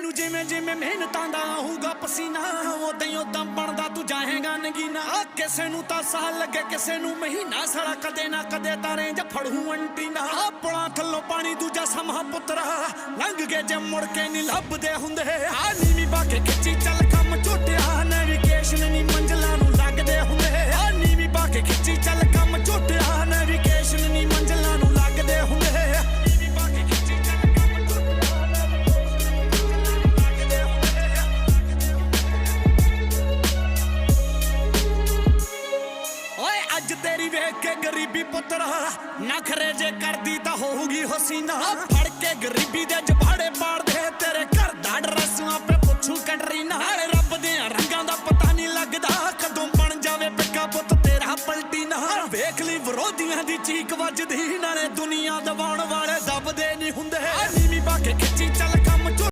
ਤੈਨੂੰ ਜਿਵੇਂ ਜਿਵੇਂ ਮਿਹਨਤਾਂ ਦਾ ਆਊਗਾ ਪਸੀਨਾ ਉਦਾਂ ਹੀ ਉਦਾਂ ਬਣਦਾ, ਤੂੰ ਜਾਏਗਾ ਨਗੀਨਾ। ਆ ਕਿਸੇ ਨੂੰ ਤਾਂ ਸਾਲ ਲੱਗੇ, ਕਿਸੇ ਨੂੰ ਮਹੀਨਾ ਸਾਲਾ, ਕਦੇ ਨਾ ਕਦੇ ਤਾਰੇ ਜਾਂ ਫੜੂ ਅੰਟੀਨਾ। ਆਪਣਾ ਥੱਲੋਂ ਪਾਣੀ ਦੂਜਾ ਸਮਾਂ ਪੁੱਤਰਾ, ਲੰਘ ਕੇ ਜੇ ਮੁੜ ਕੇ ਨਹੀਂ ਲੱਭਦੇ ਹੁੰਦੇ। ਆ ਨੀਵੀਂ ਬਾਕੇ ਖਿੱਚੀ ਵੇਖ ਕੇ ਗਰੀਬੀ ਪੁੱਤਰਾ ਨਖਰੇ ਜੇ ਕਰਦੀ ਤਾਂ ਹੋਊਗੀ ਹਸੀਨਾ। ਫੜ ਕੇ ਗਰੀਬੀ ਦੇ ਜਬਾੜੇ ਪਾੜਦੇ ਤੇਰੇ ਘਰ ਦਾ ਐਡਰੈਸ ਆਪੇ ਪੁੱਛੂ ਕਟਰੀਨਾ ਨਾਲੇ। ਰੱਬ ਦੇ ਰੰਗਾਂ ਦਾ ਪਤਾ ਨਹੀਂ ਲੱਗਦਾ, ਕਦੋਂ ਬਣ ਜਾਵੇ ਪਿੱਕਾ ਪੁੱਤ ਤੇਰਾ ਪਲਟੀ ਨਾ ਵੇਖ ਲਈ ਵਿਰੋਧੀਆਂ ਦੀ ਚੀਕ ਵੱਜਦੀ, ਨਾਲੇ ਦੁਨੀਆ ਦਬਾਉਣ ਵਾਲੇ